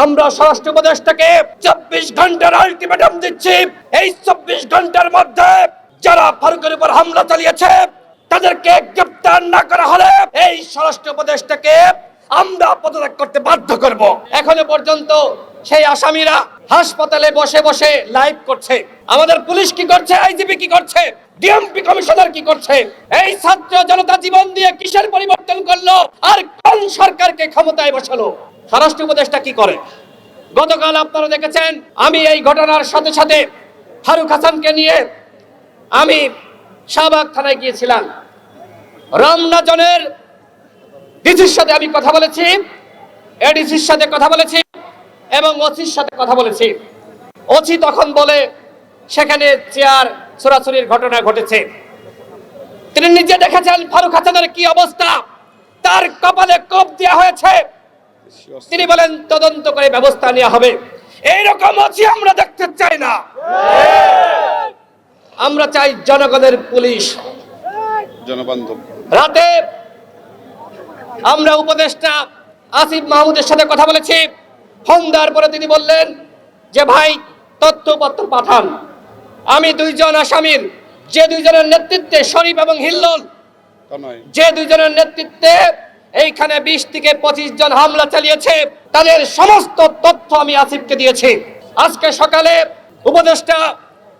আমরা স্বরাষ্ট্র উপদেষ্টাকে চব্বিশ ঘণ্টার আলটিমেটাম দিচ্ছি। এই চব্বিশ ঘণ্টার মধ্যে যারা ফারুকের উপর হামলা চালিয়েছে, তাদেরকে গ্রেপ্তার না করা হলে এই স্বরাষ্ট্র উপদেষ্টাকে আমরা পদত্যাগ করতে বাধ্য করব। এখনও পর্যন্ত সেই আসামিরা হাসপাতালে বসে বসে লাইভ করছে। আমাদের পুলিশ কি করছে? আইজিপি কি করছে? ডিএমপি কমিশনার কি করছে? এই ছাত্র জনতা জীবন দিয়ে কিসের পরিবর্তন করল? আর কোন সরকারকে ক্ষমতায় বসালো? স্বরাষ্ট্র উপদেষ্টা কি করে? গতকাল আপনারা দেখেছেন, আমি এই ঘটনার সাথে সাথে ফারুক হাসানকে নিয়ে আমি শাহবাগ থানায় গিয়েছিলাম। রমনা জনের ডিসির সাথে আমি কথা বলেছি, এডিসির সাথে কথা বলেছি। এবং ওসির সাথে কথা বলেছি। ওসি তখন বলে সেখানে চেয়ার ছোড়াছড়ির ঘটনা ঘটেছে। তিনি নিজে দেখেছেন ফারুক হাসানের কি অবস্থা। তার কপালে কোপ দেওয়া হয়েছে। তিনি বলেন তদন্ত করে ব্যবস্থা নেওয়া হবে। এইরকম ওসি আমরা দেখতে চাই না। আমরা চাই জনগণের পুলিশ। জনবান্ধব। রাতে আমরা উপদেষ্টা আসিফ মাহমুদের সাথে কথা বলেছি। ফোন দেওয়ার পরে তিনি বললেন যে ভাই তথ্যপত্র পাঠান। আমি দুইজন আসামির যে দুইজনের নেতৃত্বে শরীফ এবং হিল্লোল যে দুইজনের নেতৃত্বে এইখানে বিশ থেকে পঁচিশ জন হামলা চালিয়েছে তাদের সমস্ত তথ্য আমি আসিফকে দিয়েছি। আজকে সকালে উপদেষ্টা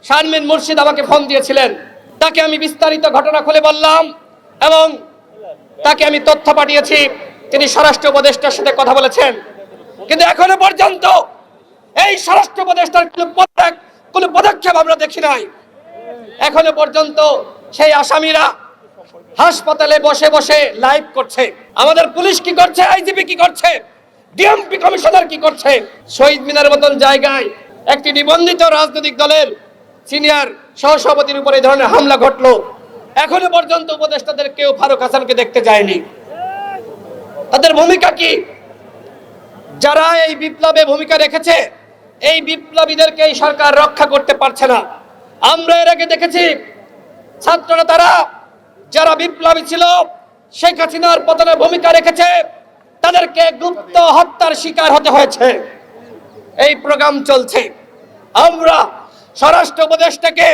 শারমিন মুর্শিদ আমাকে ফোন দিয়েছিলেন। তাকে আমি বিস্তারিত ঘটনা খুলে বললাম এবং তাকে আমি তথ্য পাঠিয়েছি। তিনি স্বরাষ্ট্র উপদেষ্টার সাথে কথা বলেছেন। কিন্তু এখনও পর্যন্ত এই স্বরাষ্ট্র উপদেষ্টার কোনো পদক্ষেপ কোনো পদক্ষেপ আমরা দেখি নাই। এখনও পর্যন্ত সেই আসামিরা হাসপাতালে বসে বসে লাইভ করছে। আমাদের পুলিশ কি করছে? আইজিপি কি করছে? ডিএমপি কমিশনার কি করছে? শহীদ মিনার মতন জায়গায় একটি নিবন্ধিত রাজনৈতিক দলের সিনিয়র সহসভাপতির উপর এই ধরনের হামলা ঘটলো। এখনও পর্যন্ত উপদেষ্টাদের কেউ ফারুক হাসানকে দেখতে যায়নি। তাদের ভূমিকা কি? যারা এই বিপ্লবে ভূমিকা রেখেছে, এই বিপ্লবীদেরকে এই সরকার রক্ষা করতে পারছে না। আমরা এর আগে দেখেছি ছাত্ররা তারা যারা বিপ্লবী ছিল, শেখ হাসিনার পতনে ভূমিকা রেখেছে, তাদেরকে গুপ্ত হত্যার শিকার হতে হয়েছে। এই প্রোগ্রাম চলছে। আমরা স্বরাষ্ট্র উপদেষ্টাকে,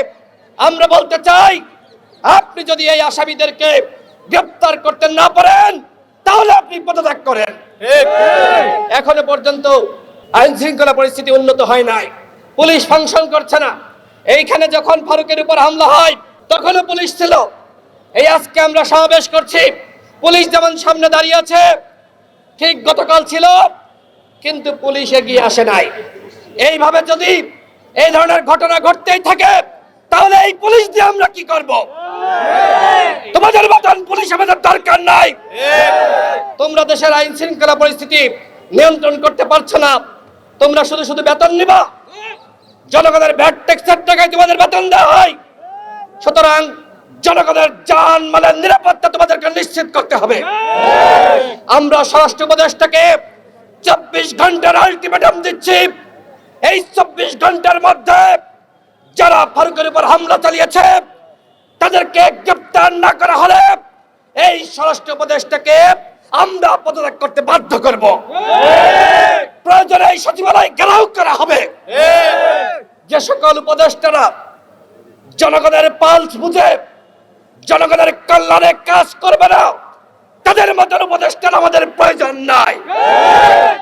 আমরা বলতে চাই, আপনি যদি এই আসামিদেরকে গ্রেপ্তার করতে না পারেন তাহলে আপনি পদত্যাগ করেন। এখনও পর্যন্ত আইন শৃঙ্খলা পরিস্থিতি উন্নত হয় নাই। পুলিশ ফাংশন করছে না। এইখানে যখন ফারুকের উপর হামলা হয় তখনও পুলিশ ছিল। এই আজকে আমরা সমাবেশ করছি। পুলিশ যেমন সামনে দাঁড়িয়ে আছে ঠিক গতকাল ছিল কিন্তু পুলিশ এগিয়ে আসে নাই। এইভাবে যদি এই ধরনের ঘটনা ঘটতেই থাকে তাহলে এই পুলিশ দিয়ে আমরা কি করব? তোমাদের মতন পুলিশ আমাদের দরকার নাই। তোমরা দেশের আইন শৃঙ্খলা পরিস্থিতি নিয়ন্ত্রণ করতে পারছ না। তোমরা শুধু শুধু বেতন নিবা। জনগণের ভ্যাট ট্যাক্সের টাকায় তোমাদের বেতন দেওয়া হয়। সুতরাং জনগণের জান মালের নিরাপত্তা তোমাদেরকে নিশ্চিত করতে হবে। আমরা স্বরাষ্ট্র উপদেষ্টাকে চব্বিশ ঘণ্টার আলটিমেটাম দিচ্ছি। এই চব্বিশ ঘণ্টার মধ্যে যারা ফারুকের উপর হামলা চালিয়েছে তাদেরকে গ্রেপ্তার না করা হলে এই স্বরাষ্ট্র উপদেষ্টাকে আমরা পদত্যাগ করতে বাধ্য করব। প্রয়োজনে এই সচিবালয় ঘেরাও করা হবে। যে সকল উপদেষ্টারা জনগণের পালস বুঝে জনগণের কল্যাণে কাজ করবে না, তাদের মতন উপদেষ্টার আমাদের প্রয়োজন নাই।